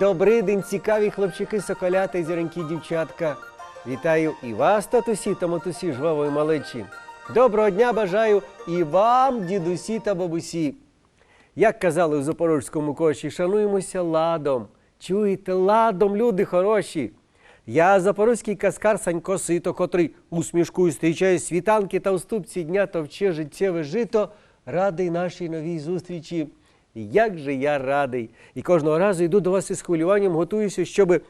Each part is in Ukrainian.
Добрий день, цікаві хлопчики, соколята і зіренькі дівчатка. Вітаю і вас, татусі та матусі жвавої малечі. Доброго дня бажаю і вам, дідусі та бабусі. Як казали у запорожському коші, шануємося ладом. Чуєте, ладом, люди хороші. Я запорозький каскар Санько Сито, котрий усмішкою зустрічає світанки та уступці дня товче життєве жито, радий нашій новій зустрічі. Як же я радий! І кожного разу йду до вас із хвилюванням, готуюся, щоб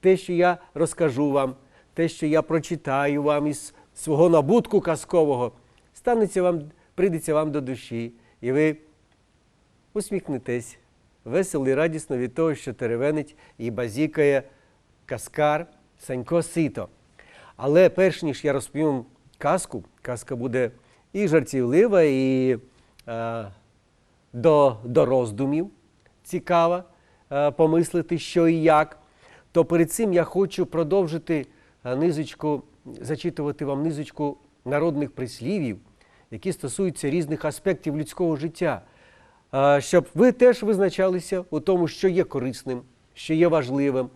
те, що я розкажу вам, те, що я прочитаю вам із свого набутку казкового, станеться вам, прийдеться вам до душі, і ви усміхнетесь, весело і радісно від того, що теревенить і базікає каскар Санько Сито. Але перш ніж я розповім казку, казка буде і жартівлива, і е, до, до роздумів. Цікава е, помислити, що і як. То перед цим я хочу продовжити е, низочку, зачитувати вам низочку народних прислівів, які стосуються різних аспектів людського життя, Е, щоб ви теж визначалися у тому, що є корисним, що є важливим,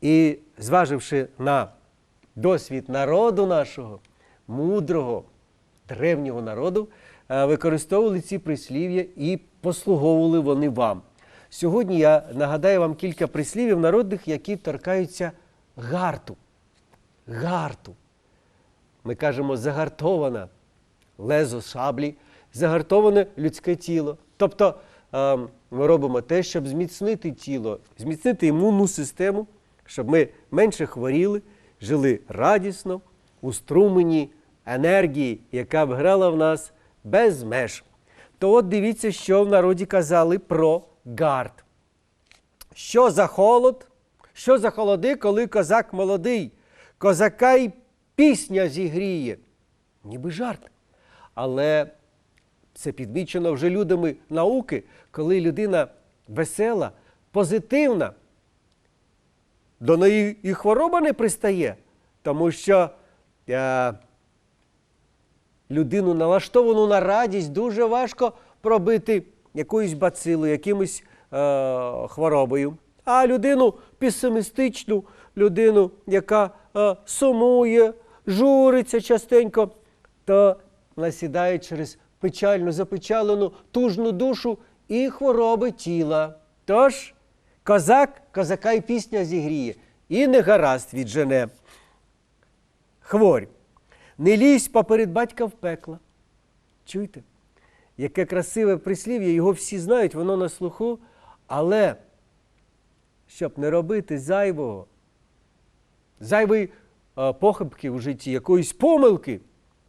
і зваживши на досвід народу нашого, мудрого, древнього народу, використовували ці прислів'я і послуговували вони вам. Сьогодні я нагадаю вам кілька прислів'їв народних, які торкаються гарту. Гарту. Ми кажемо загартована лезо шаблі, загартоване людське тіло. Тобто е, ми робимо те, щоб зміцнити тіло, зміцнити імунну систему, щоб ми менше хворіли, жили радісно, у струмені енергії, яка б грала в нас без меж. То от дивіться, що в народі казали про гард. Що за холод? Що за холоди, коли козак молодий? Козака й пісня зігріє. Ніби жарт. Але це підмічено вже людьми науки, коли людина весела, позитивна, до неї і хвороба не пристає, тому що е, людину налаштовану на радість дуже важко пробити якоюсь бацилою, якимось е, хворобою. А людину песимістичну, людину, яка е, сумує, журиться частенько, то насідає через печальну, запечалену, тужну душу і хвороби тіла. Тож козак, козака й пісня зігріє, і не гаразд віджене. Хворь. Не лізь поперед батька в пекла. Чуєте? Яке красиве прислів'я, його всі знають, воно на слуху, але щоб не робити зайвого, зайвої е, похибки в житті, якоїсь помилки,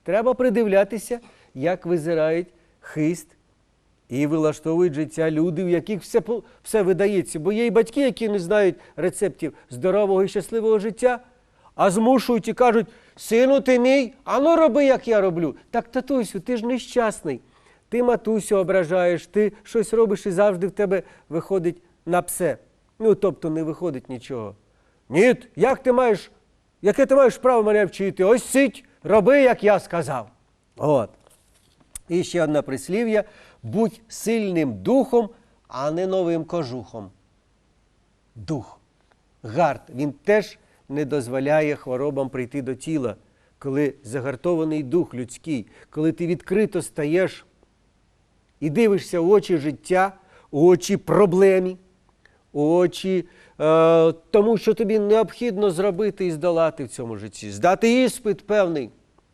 треба придивлятися, як визирають хист і вилаштовують життя люди, в яких все, все видається. Бо є і батьки, які не знають рецептів здорового і щасливого життя, а змушують і кажуть: сину ти мій, а ну роби, як я роблю. Так, татусю, ти ж нещасний. Ти матусю ображаєш, ти щось робиш і завжди в тебе виходить на псе. Ну, тобто не виходить нічого. Ні, як ти маєш, яке ти маєш право мене вчити? Ось сидь, роби, як я сказав. От. І ще одне прислів'я: будь сильним духом, а не новим кожухом. Дух. Гард, він теж не дозволяє хворобам прийти до тіла, коли загартований дух людський, коли ти відкрито стаєш і дивишся в очі життя, у очі проблемі, у очі е, тому, що тобі необхідно зробити і здолати в цьому житті, здати іспит певний.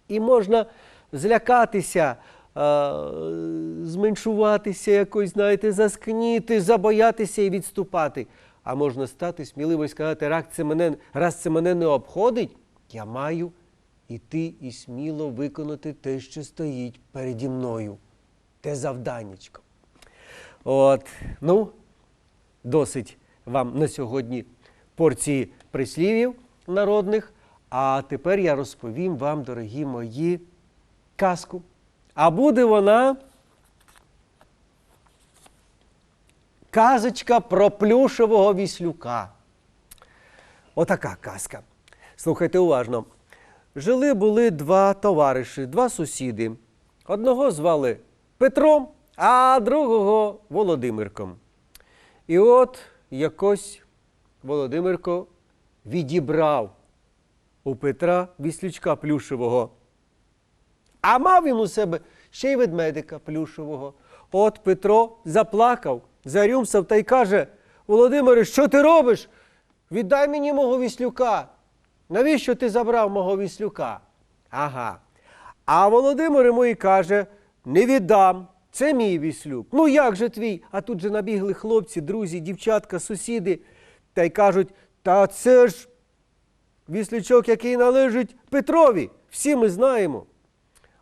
І можна злякатися, е, зменшуватися, якось, знаєте, заскніти, забоятися і відступати. А можна стати сміливо і сказати, раз це мене, раз це мене не обходить, я маю іти і сміло виконати те, що стоїть переді мною. Те завданнячко. От, ну, досить вам на сьогодні порції прислівів народних. А тепер я розповім вам, дорогі мої, казку. А буде вона казочка про плюшевого віслюка. Отака казка. Слухайте уважно. Жили були два товариші, два сусіди. Одного звали Петром, а другого Володимирком. І от якось Володимирко відібрав у Петра віслючка плюшевого. А мав він у себе ще й ведмедика плюшевого. От Петро заплакав, зарюмсав та й каже: Володимире, що ти робиш? Віддай мені мого віслюка. Навіщо ти забрав мого віслюка? Ага. А Володимир йому і каже: не віддам. Це мій віслюк. Ну як же твій? А тут же набігли хлопці, друзі, дівчатка, сусіди, та й кажуть: та це ж віслючок, який належить Петрові. Всі ми знаємо.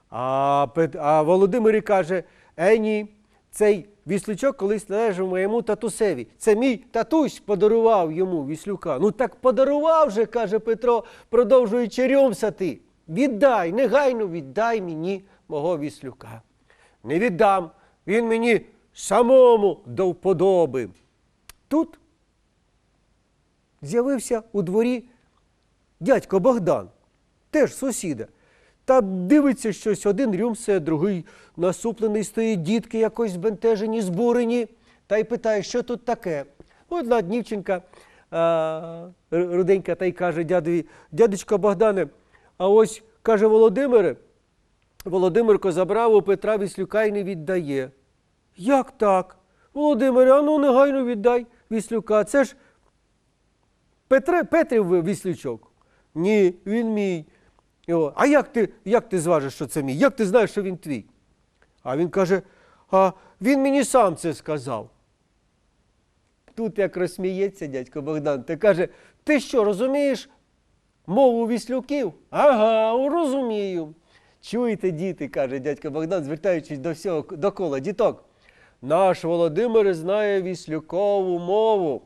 А, Пет... а Володимир каже: Е, ні, цей віслючок колись належав моєму татусеві. Це мій татусь подарував йому віслюка. Ну так подарував же, каже Петро, продовжуючи рьомсати. Віддай, негайно віддай мені мого віслюка. Не віддам, він мені самому до вподоби. Тут з'явився у дворі дядько Богдан, теж сусіда. Та дивиться щось, один рюмсе, другий насуплений стоїть, дітки якось збентежені, збурені, та й питає, що тут таке. Одна дівчинка руденька та й каже дядові, дядечко Богдане, а ось каже Володимире, Володимирко забрав у Петра Віслюка і не віддає. Як так? Володимире, а ну негайно віддай Віслюка. Це ж Петре, Петрів віслючок? Ні, він мій. О, а як ти, як ти зважиш, що це мій? Як ти знаєш, що він твій? А він каже: а він мені сам це сказав. Тут як розсміється дядько Богдан, та каже: ти що, розумієш мову віслюків? Ага, розумію. Чуєте, діти, каже дядько Богдан, звертаючись до всього докола діток. Наш Володимир знає віслюкову мову.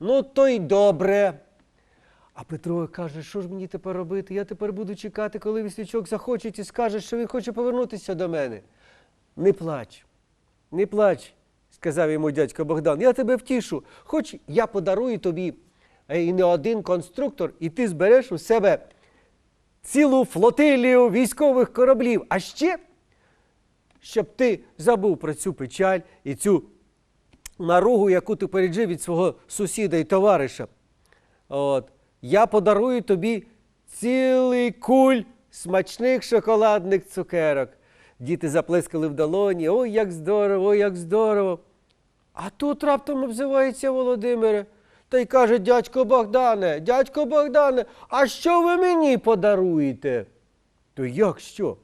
Ну, то й добре. А Петро каже, що ж мені тепер робити? Я тепер буду чекати, коли віслючок захоче і скаже, що він хоче повернутися до мене. Не плач, не плач, сказав йому дядько Богдан. Я тебе втішу. Хоч я подарую тобі е, і не один конструктор, і ти збереш у себе цілу флотилію військових кораблів. А ще, щоб ти забув про цю печаль і цю наругу, яку ти переджив від свого сусіда і товариша. От. Я подарую тобі цілий куль смачних шоколадних цукерок. Діти заплескали в долоні. Ой, як здорово, ой, як здорово. А тут раптом обзивається Володимире та й каже: дядько Богдане, дядько Богдане, а що ви мені подаруєте? То як що?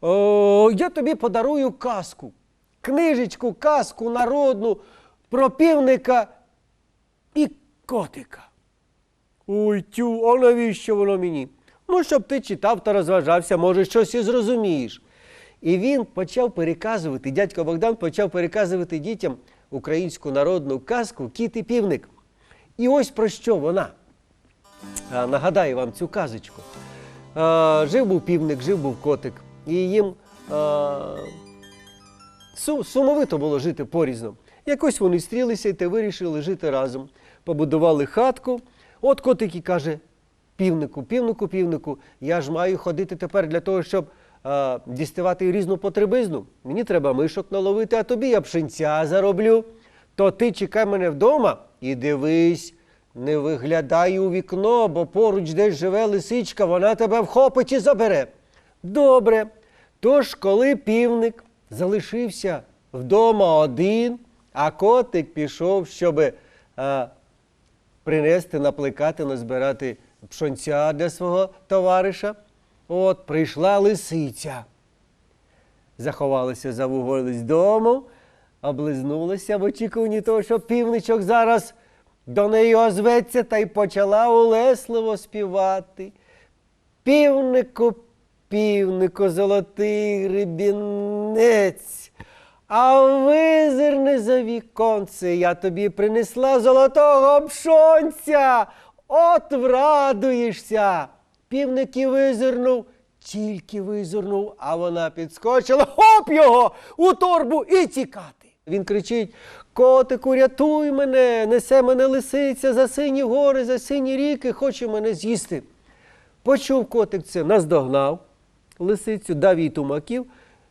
О, я тобі подарую казку. Книжечку, казку народну про півника і котика. Ой, тю, а навіщо воно мені? Ну, щоб ти читав та розважався, може, щось і зрозумієш. І він почав переказувати, дядько Богдан почав переказувати дітям українську народну казку Кіт і півник. І ось про що вона. Нагадаю вам цю казочку. Жив був півник, жив був котик, і їм сумовито було жити порізно. Якось вони стрілися і те вирішили жити разом. Побудували хатку. От котик і каже: півнику, півнику, півнику, я ж маю ходити тепер для того, щоб а, діставати різну потребизну. Мені треба мишок наловити, а тобі я пшенця зароблю. То ти чекай мене вдома і дивись, не виглядай у вікно, бо поруч десь живе лисичка, вона тебе вхопить і забере. Добре. Тож, коли півник залишився вдома один, а котик пішов, щоб принести, напликати, назбирати пшонця для свого товариша, от прийшла лисиця. Заховалася за вуголь з дому, облизнулася в очікуванні того, що півничок зараз до неї озветься та й почала улесливо співати. Півнику, півнику, золотий гребінець, а визирни за віконце, я тобі принесла золотого пшонця, от врадуєшся. Півник і визирнув, тільки визирнув, а вона підскочила, хоп його у торбу і тікати. Він кричить: Котику, рятуй мене, несе мене лисиця за сині гори, за сині ріки, хоче мене з'їсти. Почув котик це, наздогнав лисицю, дав їй тумаків,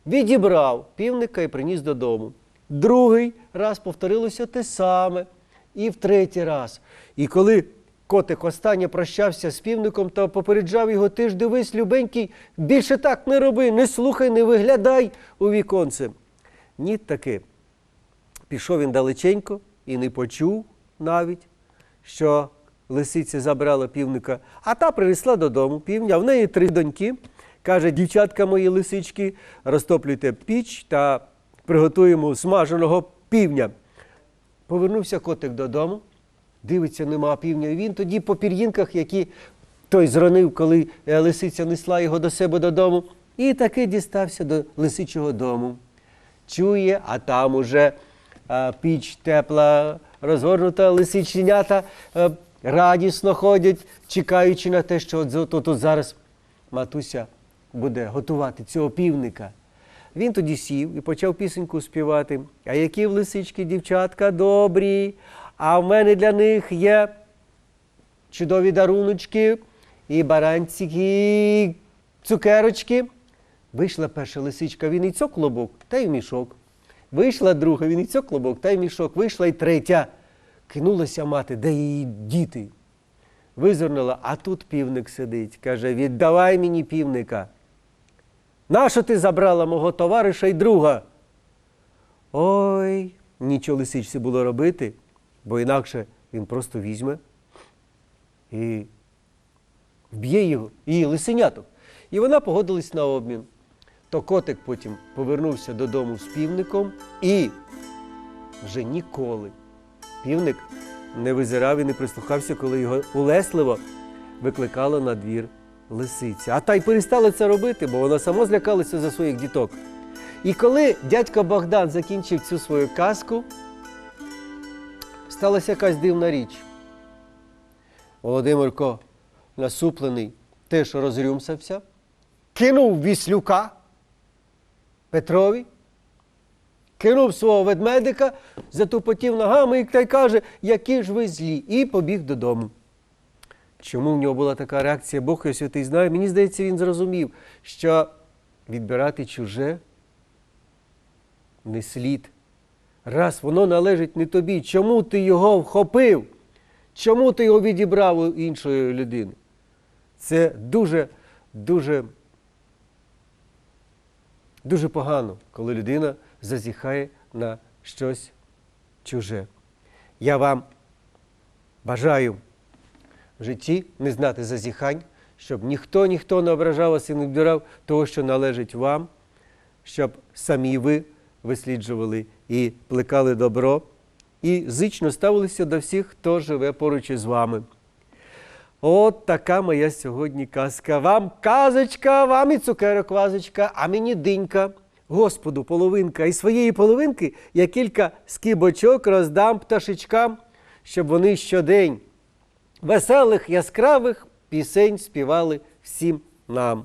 відібрав півника і приніс додому. Другий раз повторилося те саме. і в третій раз. І коли котик останнє прощався з півником та попереджав його, ти ж дивись, любенький, більше так не роби, не слухай, не виглядай у віконце. Ні, таки. Пішов він далеченько і не почув навіть, що лисиця забрала півника, а та принесла додому півня. В неї три доньки. Каже, дівчатка мої лисички, розтоплюйте піч та приготуємо смаженого півня. Повернувся котик додому, дивиться, нема півня. І він тоді по пір'їнках, які той зронив, коли е, лисиця несла його до себе додому, і таки дістався до лисичого дому. Чує, а там уже е, піч тепла, розгорнута, лисиченята е, радісно ходять, чекаючи на те, що от, тут, тут зараз матуся буде готувати цього півника. Він тоді сів і почав пісеньку співати. А які в лисички дівчатка добрі, а в мене для них є чудові даруночки, і баранчики, і цукерочки. Вийшла перша лисичка, він і цьок клобок, та й в мішок. Вийшла друга, він і цьок клобок, та й в мішок. Вийшла і третя. Кинулася мати, де її діти. Визирнула, а тут півник сидить. Каже: віддавай мені півника. Нащо ти забрала мого товариша й друга? Ой, нічого лисичці було робити, бо інакше він просто візьме і вб'є його, її лисеняток. І вона погодилась на обмін. То котик потім повернувся додому з півником і вже ніколи півник не визирав і не прислухався, коли його улесливо викликала на двір лисиця. А та й перестала це робити, бо вона сама злякалася за своїх діток. І коли дядько Богдан закінчив цю свою казку, сталася якась дивна річ. Володимирко, насуплений, теж розрюмсався, кинув віслюка Петрові, кинув свого ведмедика, затупотів ногами і та й каже, які ж ви злі, і побіг додому. Чому в нього була така реакція, Бог його святий знає. Мені здається, він зрозумів, що відбирати чуже не слід. Раз воно належить не тобі. Чому ти його вхопив? Чому ти його відібрав у іншої людини? Це дуже, дуже, дуже погано, коли людина зазіхає на щось чуже. Я вам бажаю в житті не знати зазіхань, щоб ніхто ніхто не ображав вас і не відбирав того, що належить вам, щоб самі ви висліджували і плекали добро, і зично ставилися до всіх, хто живе поруч із вами. От така моя сьогодні казка. Вам казочка, вам і цукерок вазочка, а мені динька. Господу половинка. І своєї половинки я кілька скибочок роздам пташечкам, щоб вони щодень веселих, яскравих пісень співали всім нам.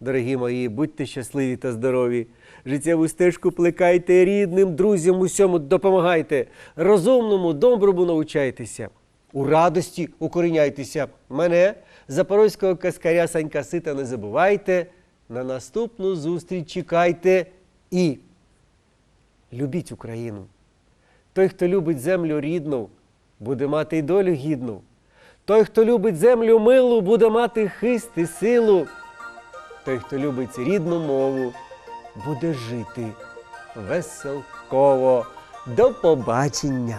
Дорогі мої, будьте щасливі та здорові. Життєву стежку плекайте рідним, друзям усьому допомагайте. Розумному, доброму навчайтеся. У радості укоріняйтеся. Мене, запорозького каскаря Санька Сита, не забувайте. На наступну зустріч чекайте і любіть Україну. Той, хто любить землю рідну, буде мати й долю гідну. Той, хто любить землю милу, буде мати хист і силу. Той, хто любить рідну мову, буде жити веселково. До побачення!